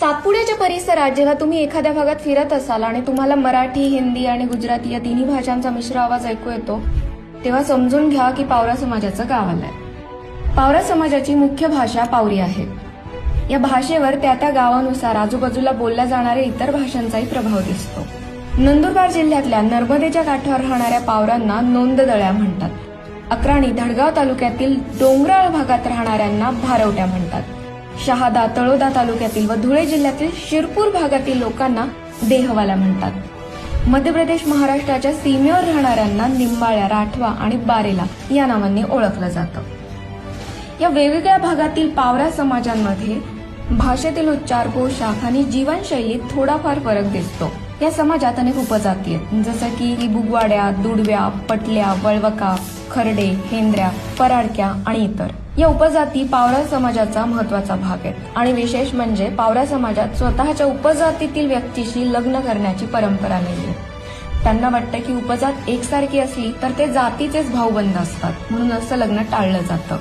सातपुड्याच्या परिसरात जेव्हा तुम्ही एखाद्या भागात फिरत असाल आणि तुम्हाला मराठी हिंदी आणि गुजराती या तिन्ही भाषांचा मिश्र आवाज ऐकू येतो तेव्हा समजून घ्या की पावरा समाजाचं गाव आलंय. पावरा समाजाची मुख्य भाषा पावरी आहे. या भाषेवर त्या त्या गावानुसार आजूबाजूला बोलल्या जाणाऱ्या इतर भाषांचाही प्रभाव दिसतो. नंदुरबार जिल्ह्यातल्या नर्मदेच्या काठावर राहणाऱ्या पावरांना नोंददळ्या म्हणतात. अक्राणी धडगाव तालुक्यातील डोंगराळ भागात राहणाऱ्यांना भारवट्या म्हणतात. शहादा तळोदा तालुक्यातील व धुळे जिल्ह्यातील शिरपूर भागातील लोकांना देहवाला म्हणतात. मध्य प्रदेश महाराष्ट्राच्या सीमेवर राहणाऱ्यांना निंबाळ्या राठवा आणि बारेला या नावांनी ओळखलं जातं. या वेगवेगळ्या भागातील पावरा समाजांमध्ये भाषेतील उच्चार पोशाख आणि जीवनशैलीत थोडाफार फरक दिसतो. या समाजात अनेक उपजाती आहेत. जसं की बुगवाड्या दुडव्या पटल्या वळवका खरडे हेंद्र्या पराडक्या आणि इतर. या उपजाती पावरा समाजाचा महत्त्वाचा भाग आहेत. आणि विशेष म्हणजे पावरा समाजात स्वतःच्या उपजातीतील व्यक्तीशी लग्न करण्याची परंपरा नाही त्यांना वाटतं की उपजात एकसारखी असली तर ते जातीचेच भाऊबंद असतात. म्हणून असं लग्न टाळलं जातं.